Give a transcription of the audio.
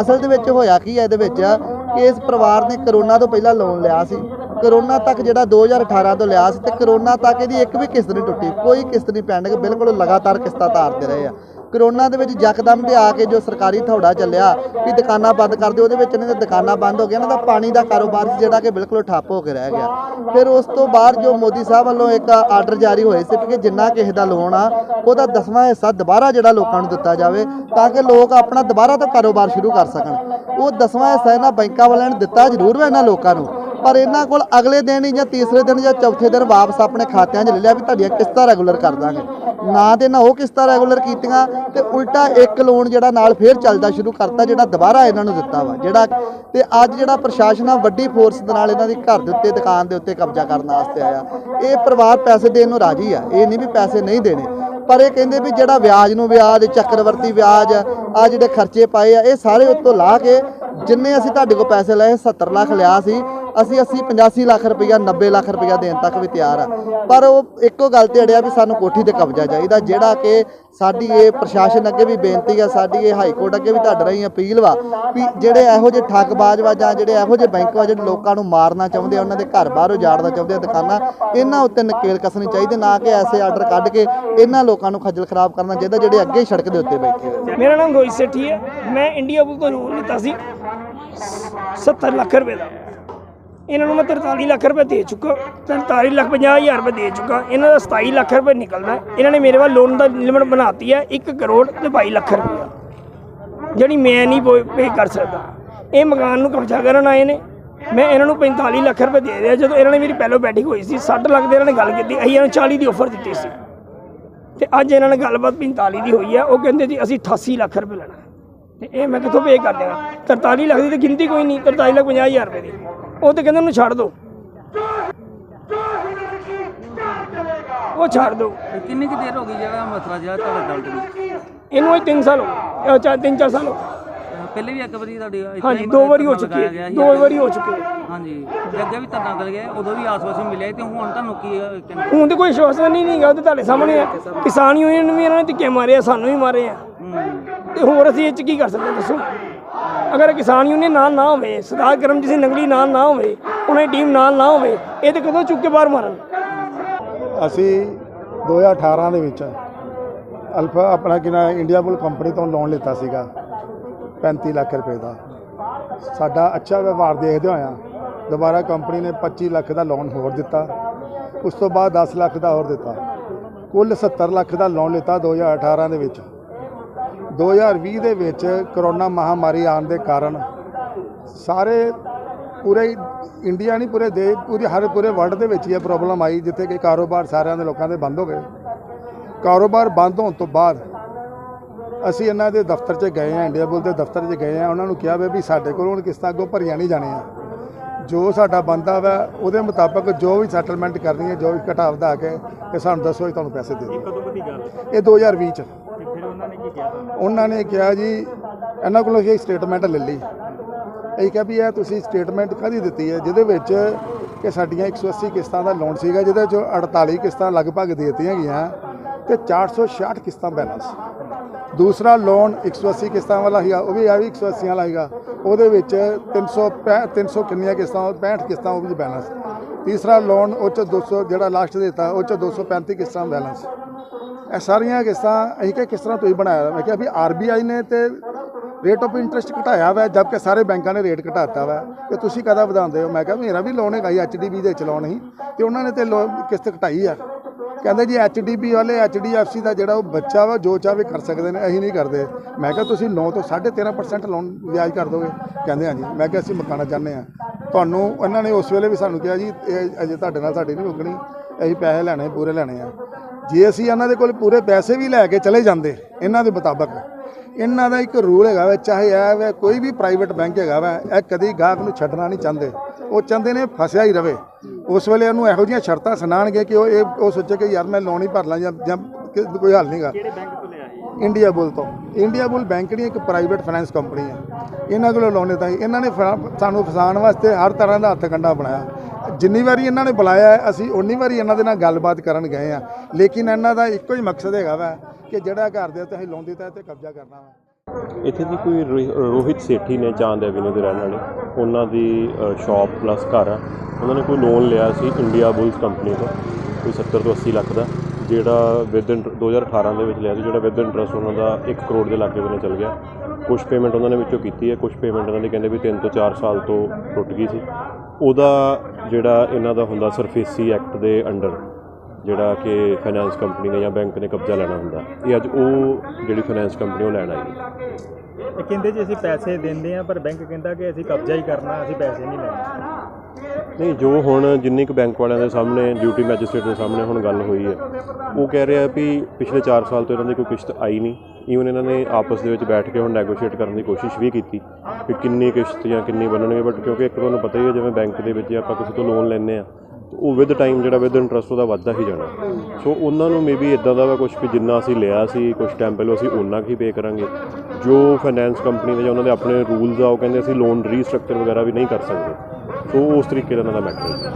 ਅਸਲ ਦੇ ਵਿੱਚ ਹੋਇਆ ਕੀ ਹੈ ਇਹਦੇ ਵਿੱਚ? ਕਿ ਇਸ ਪਰਿਵਾਰ ਨੇ ਕਰੋਨਾ ਤੋਂ ਪਹਿਲਾਂ ਲੋਨ ਲਿਆ ਸੀ। ਕਰੋਨਾ ਤੱਕ ਜਿਹੜਾ 2018 ਤੋਂ ਲਿਆ ਸੀ ਤੇ ਕਰੋਨਾ ਤੱਕ ਇਹਦੀ ਇੱਕ ਵੀ ਕਿਸ਼ਤ ਨਹੀਂ ਟੁੱਟੀ। ਕੋਈ ਕਿਸ਼ਤ ਨਹੀਂ ਪੈਂਡਿੰਗ ਬਿਲਕੁਲ ਲਗਾਤਾਰ ਕਿਸ਼ਤਾਂ ਤਾਰਦੇ ਰਹੇ ਆ। ਕਰੋਨਾ ਦੇ ਵਿੱਚ ਯਕਦਮ ਤੇ ਆ ਕੇ ਜੋ ਸਰਕਾਰੀ ਥੌੜਾ ਚੱਲਿਆ ਵੀ ਦੁਕਾਨਾਂ ਬੰਦ ਕਰ ਦਿਓ, ਉਹਦੇ ਵਿੱਚ ਇਹਨਾਂ ਦੀਆਂ ਦੁਕਾਨਾਂ ਬੰਦ ਹੋ ਗਈਆਂ, ਇਹਨਾਂ ਦਾ ਪਾਣੀ ਦਾ ਕਾਰੋਬਾਰ ਸੀ ਜਿਹੜਾ ਕਿ ਬਿਲਕੁਲ ਠੱਪ ਹੋ ਕੇ ਰਹਿ ਗਿਆ। ਫਿਰ ਉਸ ਤੋਂ ਬਾਅਦ ਜੋ ਮੋਦੀ ਸਾਹਿਬ ਵੱਲੋਂ ਇੱਕ ਆਰਡਰ ਜਾਰੀ ਹੋਏ ਸੀ ਕਿ ਜਿੰਨਾ ਕਿਸੇ ਦਾ ਲੋਨ ਆ, ਉਹਦਾ ਦਸਵਾਂ ਹਿੱਸਾ ਦੁਬਾਰਾ ਜਿਹੜਾ ਲੋਕਾਂ ਨੂੰ ਦਿੱਤਾ ਜਾਵੇ ਤਾਂ ਕਿ ਲੋਕ ਆਪਣਾ ਦੁਬਾਰਾ ਤੋਂ ਕਾਰੋਬਾਰ ਸ਼ੁਰੂ ਕਰ ਸਕਣ। ਉਹ ਦਸਵਾਂ ਹਿੱਸਾ ਇਹਨਾਂ ਬੈਂਕਾਂ ਵਾਲਿਆਂ ਨੇ ਦਿੱਤਾ ਜ਼ਰੂਰ ਵਾ ਇਹਨਾਂ ਲੋਕਾਂ ਨੂੰ, ਪਰ ਇਹਨਾਂ ਕੋਲ ਅਗਲੇ ਦਿਨ ਹੀ ਜਾਂ ਤੀਸਰੇ ਦਿਨ ਜਾਂ ਚੌਥੇ ਦਿਨ ਵਾਪਸ ਆਪਣੇ ਖਾਤਿਆਂ 'ਚ ਲੈ ਲਿਆ ਵੀ ਤੁਹਾਡੀਆਂ ਕਿਸ਼ਤਾਂ ਰੈਗੂਲਰ ਕਰ ਦਾਂਗੇ। ਨਾ ਤੇ ਨਾ ਉਹ ਕਿਸ਼ਤਾਂ ਰੈਗੂਲਰ ਕੀਤੀਆਂ ਤੇ ਉਲਟਾ ਇੱਕ ਲੋਨ ਜਿਹੜਾ ਨਾਲ ਫੇਰ ਚੱਲਦਾ ਸ਼ੁਰੂ ਕਰਤਾ, ਜਿਹੜਾ ਦੁਬਾਰਾ ਇਹਨਾਂ ਨੂੰ ਦਿੱਤਾ ਵਾ, ਜਿਹੜਾ ਤੇ ਅੱਜ ਜਿਹੜਾ ਪ੍ਰਸ਼ਾਸਨ ਆ ਵੱਡੀ ਫੋਰਸ ਦੇ ਨਾਲ ਇਹਨਾਂ ਦੀ ਘਰ ਦੇ ਉੱਤੇ, ਦੁਕਾਨ ਦੇ ਉੱਤੇ ਕਬਜ਼ਾ ਕਰਨ ਵਾਸਤੇ ਆਇਆ। ਇਹ ਪਰਿਵਾਰ ਪੈਸੇ ਦੇਣ ਨੂੰ ਰਾਜੀ ਆ, ਇਹ ਨਹੀਂ ਵੀ ਪੈਸੇ ਨਹੀਂ ਦੇਣੇ। ਪਰ ਇਹ ਕਹਿੰਦੇ ਵੀ ਜਿਹੜਾ ਵਿਆਜ ਨੂੰ ਵਿਆਜ, ਚੱਕਰਵਰਤੀ ਵਿਆਜ ਆ ਜਿਹੜੇ ਖਰਚੇ ਪਾਏ ਆ, ਇਹ ਸਾਰੇ ਉੱਤੋਂ ਲਾ ਕੇ ਜਿੰਨੇ ਅਸੀਂ ਤੁਹਾਡੇ ਕੋਲ ਪੈਸੇ ਲਏ 70 ਲੱਖ ਲਿਆ ਸੀ ਅਸੀਂ 80 85 ਲੱਖ ਰੁਪਈਆ 90 ਲੱਖ ਰੁਪਈਆ ਦੇਣ ਤੱਕ ਵੀ ਤਿਆਰ ਆ। ਪਰ ਉਹ ਇੱਕੋ ਗੱਲ ਤੇ ਅੜਿਆ ਵੀ ਸਾਨੂੰ ਕੋਠੀ ਤੇ ਕਬਜ਼ਾ ਚਾਹੀਦਾ, ਜਿਹੜਾ ਕਿ ਸਾਡੀ ਇਹ ਪ੍ਰਸ਼ਾਸਨ ਅੱਗੇ ਵੀ ਬੇਨਤੀ ਆ, ਸਾਡੀ ਇਹ ਹਾਈ ਕੋਰਟ ਅੱਗੇ ਵੀ ਤੁਹਾਡੇ ਰਾਹੀਂ ਅਪੀਲ ਵਾ ਵੀ ਜਿਹੜੇ ਇਹੋ ਜਿਹੇ ਠੱਗਬਾਜ਼ ਵਾ ਜਾਂ ਜਿਹੜੇ ਇਹੋ ਜਿਹੇ ਬੈਂਕ ਵਾ ਜਿਹੜੇ ਲੋਕਾਂ ਨੂੰ ਮਾਰਨਾ ਚਾਹੁੰਦੇ ਆ, ਉਹਨਾਂ ਦੇ ਘਰ ਬਾਹਰ ਉਜਾੜਨਾ ਚਾਹੁੰਦੇ ਆ ਦੁਕਾਨਾਂ, ਇਹਨਾਂ ਉੱਤੇ ਨਕੇਲ ਕੱਸਣੀ ਚਾਹੀਦੀ, ਨਾ ਕਿ ਐਸੇ ਆਰਡਰ ਕੱਢ ਕੇ ਇਹਨਾਂ ਲੋਕਾਂ ਨੂੰ ਖੱਜਲ ਖਰਾਬ ਕਰਨਾ ਚਾਹੀਦਾ, ਜਿਹੜੇ ਅੱਗੇ ਹੀ ਸੜਕ ਦੇ ਉੱਤੇ ਬੈਠੇ ਹੋਏ ਮੇਰਾ ਨਾਮ ਰੋਹਿਤ ਸੇਠੀ ਹੈ। ਮੈਂ ਇੰਡੀਆ ਬੁੱਕ ਤੋਂ ਲੋਨ ਲਿੱਤਾ ਸੀ। 70 ਲੱਖ ਰੁਪਏ ਦਾ। ਇਹਨਾਂ ਨੂੰ ਮੈਂ 43 ਲੱਖ ਰੁਪਏ ਦੇ ਚੁੱਕਾ। 43 ਲੱਖ 50 ਹਜ਼ਾਰ ਰੁਪਏ ਦੇ ਚੁੱਕਾ। ਇਹਨਾਂ ਦਾ 27 ਲੱਖ ਰੁਪਏ ਨਿਕਲਦਾ। ਇਹਨਾਂ ਨੇ ਮੇਰੇ ਵੱਲ ਲੋਨ ਦਾ ਲਿਮਟ ਬਣਾਤੀ ਹੈ 1 ਕਰੋੜ ਤੇ 22 ਲੱਖ ਰੁਪਏ। ਜਿਹੜੀ ਮੈਂ ਨਹੀਂ ਪੇ ਕਰ ਸਕਦਾ। ਇਹ ਮਕਾਨ ਨੂੰ ਕਬਜ਼ਾ ਕਰਨ ਆਏ ਨੇ। ਮੈਂ ਇਹਨਾਂ ਨੂੰ 45 ਲੱਖ ਰੁਪਏ ਦੇ ਰਿਹਾ। ਜਦੋਂ ਇਹਨਾਂ ਨੇ ਮੇਰੀ ਪਹਿਲੋਂ ਬੈਠਿੰਗ ਹੋਈ ਸੀ 60 ਲੱਖ ਦੇ ਇਹਨਾਂ ਨੇ ਗੱਲ ਕੀਤੀ। ਅਸੀਂ ਇਹਨਾਂ ਨੂੰ 40 ਦੀ ਆਫਰ ਦਿੱਤੀ ਸੀ। ਤੇ ਅੱਜ ਇਹਨਾਂ ਨਾਲ ਗੱਲਬਾਤ 45 ਦੀ ਹੋਈ ਹੈ। ਉਹ ਕਹਿੰਦੇ ਜੀ, ਅਸੀਂ 88 ਲੱਖ ਰੁਪਏ ਲੈਣਾ। ਤੇ ਇਹ ਮੈਂ ਕਿੱਥੋਂ ਪੇ ਕਰ ਦੇਵਾਂ 43 ਲੱਖ ਦੀ ਤਾਂ ਗਿਣਤੀ ਕੋਈ ਨਹੀਂ। 43 ਲੱਖ 50 ਹਜ਼ਾਰ ਰੁਪਏ ਦੀ। ਉਹ ਤੇ ਕਹਿੰਦੇ ਉਹਨੂੰ ਛੱਡ ਦਿਓ ਉਹ ਛੱਡ ਦਿਓ ਕਿੰਨੀ ਕੁ ਦੇਰ ਹੋ ਗਈ ਜਿਹੜਾ ਮਸਲਾ ਜਿਹੜਾ ਤੁਹਾਡਾ ਚੱਲਦਾ ਨੂੰ? ਇਹਨੂੰ ਇਹ 3 ਸਾਲ ਹੋ ਗਏ। ਇਹ ਚਾਰ ਤਿੰਨ ਚਾਰ ਸਾਲ ਹੋ ਗਏ। ਪਹਿਲੇ ਵੀ ਇੱਕ ਵਾਰੀ ਤੁਹਾਡੀ ਇੱਥੇ ਹਾਂਜੀ ਦੋ ਵਾਰੀ ਹੋ ਚੁੱਕੀ ਲਗਾਇਆ ਗਿਆ ਹੈ ਸੀ। ਦੋ ਵਾਰੀ ਹੋ ਚੁੱਕੀ ਹੈ। ਹਾਂਜੀ। ਤੇ ਅੱਗੇ ਵੀ ਧਰਨਾ ਕਰ ਗਿਆ ਉਦੋਂ ਵੀ ਆਸ-ਪਾਸ ਮਿਲਿਆ ਤੇ ਹੁਣ ਤੁਹਾਨੂੰ ਕੀ ਅਹ, ਕਹਿੰਦੇ? ਹੁਣ ਤੇ ਕੋਈ ਸ਼ਵਾਸਨ ਨਹੀਂ ਨਹੀਂਗਾ ਉਹ ਤੇ ਤੁਹਾਡੇ ਸਾਹਮਣੇ ਹੈ ਕਿਸਾਨ ਯੂਨੀਅਨ ਵੀ ਇਹਨਾਂ ਨੇ ਧੱਕੇ ਮਾਰੇ ਆ ਸਾਨੂੰ ਵੀ ਮਾਰੇ ਆ। ਹੂੰ। ਤੇ ਹੋਰ ਅਸੀਂ ਇਹ ਚ ਕੀ ਕਰ ਸਕਦੇ ਹਾਂ ਦੱਸੋ। ਅਗਰ ਕਿਸਾਨ ਯੂਨੀਅਨ ਨਾਲ ਨਾ ਹੋਵੇ, ਸਰਦਾਰ ਕਰਮਜੀਤ ਸਿੰਘ ਨੰਗਲੀ ਨਾਲ ਨਾ ਹੋਵੇ, ਉਹਨਾਂ ਦੀ ਟੀਮ ਨਾਲ ਨਾ ਹੋਵੇ, ਇਹ ਤੇ ਕਦੋਂ ਚੁੱਕ ਕੇ ਬਾਹਰ ਮਾਰਨ? ਅਸੀਂ 2018 ਦੇ ਵਿੱਚ ਅਲਫਾ ਆਪਣਾ ਕਿਨਾ ਇੰਡੀਆ ਬੁੱਲ ਕੰਪਨੀ ਤੋਂ ਲੋਨ ਲਿੱਤਾ ਸੀਗਾ 35 ਲੱਖ ਰੁਪਏ ਦਾ। ਸਾਡਾ ਅੱਛਾ ਵਿਵਹਾਰ ਦੇਖਦੇ ਹੋਇਆ ਦੁਬਾਰਾ ਕੰਪਨੀ ਨੇ 25 ਲੱਖ ਦਾ ਲੋਨ ਹੋਰ ਦਿੱਤਾ, ਉਸ ਤੋਂ ਬਾਅਦ 10 ਲੱਖ ਦਾ ਹੋਰ ਦਿੱਤਾ। ਕੁੱਲ 70 ਲੱਖ ਦਾ ਲੋਨ ਲਿੱਤਾ 2018 ਦੇ ਵਿੱਚ। 2020 ਦੇ ਵਿੱਚ ਕਰੋਨਾ ਮਹਾਮਾਰੀ ਆਉਣ ਦੇ ਕਾਰਨ ਸਾਰੇ ਪੂਰੇ ਇੰਡੀਆ ਨਹੀਂ, ਪੂਰੇ ਦੇ ਪੂਰੇ ਹਰ ਪੂਰੇ ਵਰਲਡ ਦੇ ਵਿੱਚ ਇਹ ਪ੍ਰੋਬਲਮ ਆਈ, ਜਿੱਥੇ ਕਿ ਕਾਰੋਬਾਰ ਸਾਰਿਆਂ ਦੇ ਲੋਕਾਂ ਦੇ ਬੰਦ ਹੋ ਗਏ। ਕਾਰੋਬਾਰ ਬੰਦ ਹੋਣ ਤੋਂ ਬਾਅਦ ਅਸੀਂ ਇਹਨਾਂ ਦੇ ਦਫ਼ਤਰ 'ਚ ਗਏ ਆ ਇੰਡੀਆ ਬੁੱਲ ਦੇ ਦਫ਼ਤਰ 'ਚ ਗਏ ਆ ਉਹਨਾਂ ਨੂੰ ਕਿਹਾ ਵੀ ਵੀ ਸਾਡੇ ਕੋਲ ਹੁਣ ਕਿਸ਼ਤਾਂ ਅੱਗੋਂ ਭਰੀਆਂ ਨਹੀਂ ਜਾਣੀਆਂ। ਜੋ ਸਾਡਾ ਬੰਦਾ ਵਾ, ਉਹਦੇ ਮੁਤਾਬਕ ਜੋ ਵੀ ਸੈਟਲਮੈਂਟ ਕਰਨੀ ਹੈ, ਜੋ ਵੀ ਘਟਾ ਵਧਾ ਕੇ ਇਹ ਸਾਨੂੰ ਦੱਸੋ ਅਸੀਂ ਤੁਹਾਨੂੰ ਪੈਸੇ ਦੇ ਦਿਓ ਕਦੋਂ ਦੀ ਗੱਲ ਇਹ 2020 ਚ ਤੇ ਫਿਰ ਉਹਨਾਂ ਨੇ ਕੀ ਕਿਹਾ ਉਹਨਾਂ ਨੇ ਕਿਹਾ ਜੀ, ਇਹਨਾਂ ਕੋਲੋਂ ਅਸੀਂ ਸਟੇਟਮੈਂਟ ਲੈ ਲਈ। ਅਸੀਂ ਕਿਹਾ ਵੀ ਇਹ ਤੁਸੀਂ ਸਟੇਟਮੈਂਟ ਕਾਹਦੀ ਦਿੱਤੀ ਹੈ? ਜਿਹਦੇ ਵਿੱਚ ਕਿ ਸਾਡੀਆਂ 180 ਕਿਸ਼ਤਾਂ ਦਾ ਲੋਨ ਸੀਗਾ, ਜਿਹਦੇ ਚੋਂ 48 ਕਿਸ਼ਤਾਂ ਲਗਭਗ ਦੇ ਦਿੱਤੀਆਂ ਗਈਆਂ ਤੇ 466 ਕਿਸ਼ਤਾਂ ਬੈਲੈਂਸ ਦੂਸਰਾ ਲੋਨ 180 ਕਿਸ਼ਤਾਂ ਵਾਲਾ ਸੀਗਾ, ਉਹ ਵੀ ਆ ਵੀ 180 ਵਾਲਾ ਸੀਗਾ। ਉਹਦੇ ਵਿੱਚ 300 300 ਕਿੰਨੀਆਂ ਕਿਸ਼ਤਾਂ 65 ਕਿਸ਼ਤਾਂ ਉਹ ਵੀ ਬੈਲੈਂਸ ਤੀਸਰਾ ਲੋਨ ਉਹ ਚ 200 ਜਿਹੜਾ ਲਾਸਟ ਦਿੱਤਾ, ਉਹ ਚ 235 ਕਿਸ਼ਤਾਂ ਬੈਲੈਂਸ ਇਹ ਸਾਰੀਆਂ ਕਿਸ਼ਤਾਂ ਅਸੀਂ ਕਿ ਕਿਸ ਤਰ੍ਹਾਂ ਤੁਸੀਂ ਬਣਾਇਆ ਮੈਂ ਕਿਹਾ ਵੀ ਆਰਬੀਆਈ ਨੇ ਤੇ ਰੇਟ ਆਫ ਇੰਟਰਸਟ ਘਟਾਇਆ ਵਾ, ਜਦਕਿ ਸਾਰੇ ਬੈਂਕਾਂ ਨੇ ਰੇਟ ਘਟਾਤਾ ਵਾ। ਤੇ ਤੁਸੀਂ ਕਦਾ ਵਧਾਉਂਦੇ ਹੋ? ਮੈਂ ਕਿਹਾ ਮੇਰਾ ਵੀ ਲੋਨ ਹੈਗਾ ਐਚਡੀਬੀ ਦੇ ਚਲਾਉਣ ਹੀ ਤੇ ਉਹਨਾਂ ਨੇ ਤੇ ਲੋ- ਕਿਸ਼ਤ ਘਟਾਈ ਆ। ਕਹਿੰਦੇ ਜੀ ਐਚਡੀਬੀ ਵਾਲੇ ਐਚਡੀਐਫਸੀ ਦਾ ਜਿਹੜਾ ਉਹ ਬੱਚਾ ਵਾ, ਜੋ ਚਾਹਵੇ ਕਰ ਸਕਦੇ ਨੇ, ਅਸੀਂ ਨਹੀਂ ਕਰਦੇ। ਮੈਂ ਕਿਹਾ ਤੁਸੀਂ 9 ਤੋਂ 13.5% ਲੋਨ ਵਿਆਜ ਕਰ ਦੋਗੇ। ਕਹਿੰਦੇ ਹਾਂਜੀ। ਮੈਂ ਕਿਹਾ ਅਸੀਂ ਮਕਾਨਾ ਚਾਹੁੰਦੇ ਆ ਤੁਹਾਨੂੰ ਇਹਨਾਂ ਨੇ ਉਸ ਵੇਲੇ ਵੀ ਸਾਨੂੰ ਕਿਹਾ ਜੀ, ਇਹ ਅਜੇ ਤੁਹਾਡੇ ਨਾਲ ਸਾਡੀ ਨਹੀਂ ਰੁਕਣੀ ਅਸੀਂ ਪੈਸੇ ਲੈਣੇ, ਪੂਰੇ ਲੈਣੇ ਆ। ਜੇ ਅਸੀਂ ਇਹਨਾਂ ਦੇ ਕੋਲ ਪੂਰੇ ਪੈਸੇ ਵੀ ਲੈ ਕੇ ਚਲੇ ਜਾਂਦੇ ਇਹਨਾਂ ਦੇ ਮੁਤਾਬਕ ਇਹਨਾਂ ਦਾ ਇੱਕ ਰੂਲ ਹੈਗਾ ਵਾ ਚਾਹੇ ਇਹ ਵਾ ਕੋਈ ਵੀ ਪ੍ਰਾਈਵੇਟ ਬੈਂਕ ਹੈਗਾ ਵਾ ਇਹ ਕਦੀ ਗਾਹਕ ਨੂੰ ਛੱਡਣਾ ਨਹੀਂ ਚਾਹੁੰਦੇ। ਉਹ ਚਾਹੁੰਦੇ ਨੇ ਫਸਿਆ ਹੀ ਰਵੇ। ਉਸ ਵੇਲੇ ਉਹਨੂੰ ਇਹੋ ਜਿਹੀਆਂ ਸ਼ਰਤਾਂ ਸੁਣਾਣਗੇ ਕਿ ਉਹ ਇਹ ਉਹ ਸੋਚੇ ਕਿ ਯਾਰ ਮੈਂ ਲੋਨ ਹੀ ਭਰ ਲਾਂ ਜਾਂ ਜਾਂ ਕੋਈ ਹੱਲ ਨਹੀਂਗਾ ਕਿਹੜੇ ਬੈਂਕ ਤੋਂ ਲਿਆ ਇੰਡੀਆ ਬੁੱਲ ਤੋਂ। ਇੰਡੀਆ ਬੁੱਲ ਬੈਂਕ ਨਹੀਂ ਇੱਕ ਪ੍ਰਾਈਵੇਟ ਫਾਈਨੈਂਸ ਕੰਪਨੀ ਹੈ। ਇਹਨਾਂ ਕੋਲੋਂ ਲੋਨ ਲਿੱਤਾ ਇਹਨਾਂ ਨੇ ਸਾਨੂੰ ਫਸਾਉਣ ਵਾਸਤੇ ਹਰ ਤਰ੍ਹਾਂ ਦਾ ਹੱਥ ਕੰਡਾ ਬਣਾਇਆ। ਜਿੰਨੀ ਵਾਰੀ ਇਹਨਾਂ ਨੇ ਬੁਲਾਇਆ ਹੈ, ਅਸੀਂ ਉਨੀ ਵਾਰੀ ਇਹਨਾਂ ਦੇ ਨਾਲ ਗੱਲਬਾਤ ਕਰਨ ਗਏ ਆ ਲੇਕਿਨ ਇਹਨਾਂ ਦਾ ਇੱਕੋ ਹੀ ਮਕਸਦ ਹੈਗਾ ਵਾ ਕਿ ਜਿਹੜਾ ਘਰ ਦੇ ਉੱਤੇ ਅਸੀਂ ਲੋਨ ਦਿੱਤਾ ਤੇ ਕਬਜ਼ਾ ਕਰਨਾ ਵਾ। ਇੱਥੇ ਦੀ ਕੋਈ ਰੋਹਿ- ਰੋਹਿਤ ਸੇਠੀ ਨੇ ਚਾਂਦ ਐਵੀਨਿਊ ਦੇ ਰਹਿਣ ਵਾਲੇ। ਉਹਨਾਂ ਦੀ ਸ਼ਾਪ ਪਲੱਸ ਘਰ ਆ। ਉਹਨਾਂ ਨੇ ਕੋਈ ਲੋਨ ਲਿਆ ਸੀ ਇੰਡੀਆ ਬੁਲਸ ਕੰਪਨੀ ਤੋਂ ਕੋਈ 70 ਤੋਂ 80 ਲੱਖ ਦਾ ਜਿਹੜਾ ਵਿਦ 2018 ਦੇ ਵਿੱਚ ਲਿਆ ਸੀ ਜਿਹੜਾ ਵਿਦ ਇੰਟਰਸਟ ਉਹਨਾਂ ਦਾ 1 ਕਰੋੜ ਦੇ ਲਾਗੇ ਨਾਲ ਚੱਲ ਗਿਆ। ਕੁਝ ਪੇਮੈਂਟ ਉਹਨਾਂ ਨੇ ਵਿੱਚੋਂ ਕੀਤੀ ਹੈ ਕੁਝ ਪੇਮੈਂਟ ਉਹਨਾਂ ਦੀ ਕਹਿੰਦੇ ਵੀ 3 ਤੋਂ 4 ਸਾਲ ਤੋਂ ਟੁੱਟ ਗਈ ਸੀ। ਉਹਦਾ ਜਿਹੜਾ ਇਹਨਾਂ ਦਾ ਹੁੰਦਾ ਸਰਫੇਸੀ ਐਕਟ ਦੇ ਅੰਡਰ, ਜਿਹੜਾ ਕਿ ਫਾਈਨਾਂਸ ਕੰਪਨੀ ਨੇ ਜਾਂ ਬੈਂਕ ਨੇ ਕਬਜ਼ਾ ਲੈਣਾ ਹੁੰਦਾ, ਇਹ ਅੱਜ ਉਹ ਜਿਹੜੀ ਫਾਈਨਾਂਸ ਕੰਪਨੀ ਉਹ ਲੈਣ ਆਈ ਹੈ। ਇਹ ਕਹਿੰਦੇ ਜੀ ਅਸੀਂ ਪੈਸੇ ਦਿੰਦੇ ਆ ਪਰ ਬੈਂਕ ਕਹਿੰਦਾ ਕਿ ਅਸੀਂ ਕਬਜ਼ਾ ਹੀ ਕਰਨਾ, ਅਸੀਂ ਪੈਸੇ ਨਹੀਂ ਲੈਣੇ। ਨਹੀਂ, ਜੋ ਹੁਣ ਜਿੰਨੀ ਕੁ ਬੈਂਕ ਵਾਲਿਆਂ ਦੇ ਸਾਹਮਣੇ ਡਿਊਟੀ ਮੈਜਿਸਟ੍ਰੇਟ ਦੇ ਸਾਹਮਣੇ ਹੁਣ ਗੱਲ ਹੋਈ ਹੈ, ਉਹ ਕਹਿ ਰਿਹਾ ਵੀ ਪਿਛਲੇ 4 ਸਾਲ ਤੋਂ ਇਹਨਾਂ ਦੀ ਕੋਈ ਕਿਸ਼ਤ ਆਈ ਨਹੀਂ। ਈਵਨ ਇਹਨਾਂ ਨੇ ਆਪਸ ਦੇ ਵਿੱਚ ਬੈਠ ਕੇ ਹੁਣ ਨੈਗੋਸ਼ੀਏਟ ਕਰਨ ਦੀ ਕੋਸ਼ਿਸ਼ ਵੀ ਕੀਤੀ ਕਿ ਕਿੰਨੀ ਕਿਸ਼ਤ ਜਾਂ ਕਿੰਨੀ ਬਣਨਗੇ ਬਟ ਕਿਉਂਕਿ ਇੱਕ ਤੁਹਾਨੂੰ ਪਤਾ ਹੀ ਹੈ, ਜਿਵੇਂ ਬੈਂਕ ਦੇ ਵਿੱਚ ਆਪਾਂ ਕਿਸੇ ਤੋਂ ਲੋਨ ਲੈਂਦੇ ਆ ਉਹ ਵਿਦ ਟਾਈਮ ਜਿਹੜਾ ਵਿਦ ਇੰਟਰਸਟ ਉਹਦਾ ਵੱਧਦਾ ਹੀ ਜਾਣਾ। ਸੋ ਉਹਨਾਂ ਨੂੰ ਮੇਬੀ ਇਦਾਂ ਦਾ ਵਾ ਕੁਝ ਕਿ ਜਿੰਨਾ ਅਸੀਂ ਲਿਆ ਸੀ ਕੁਝ ਟਾਈਮ ਪਹਿਲਾਂ ਅਸੀਂ ਉਹਨਾਂ ਕੀ ਪੇ ਕਰਾਂਗੇ। ਜੋ ਫਾਈਨੈਂਸ ਕੰਪਨੀ ਦੇ ਜਾਂ ਉਹਨਾਂ ਦੇ ਆਪਣੇ ਰੂਲਸ ਆ, ਉਹ ਕਹਿੰਦੇ ਅਸੀਂ ਲੋਨ ਰੀਸਟਰਕਚਰ ਵਗੈਰਾ ਵੀ ਨਹੀਂ ਕਰ ਸਕਦੇ। ਸੋ ਉਸ ਤਰੀਕੇ ਦਾ ਇਹਨਾਂ ਦਾ ਮੈਟਰ ਹੈ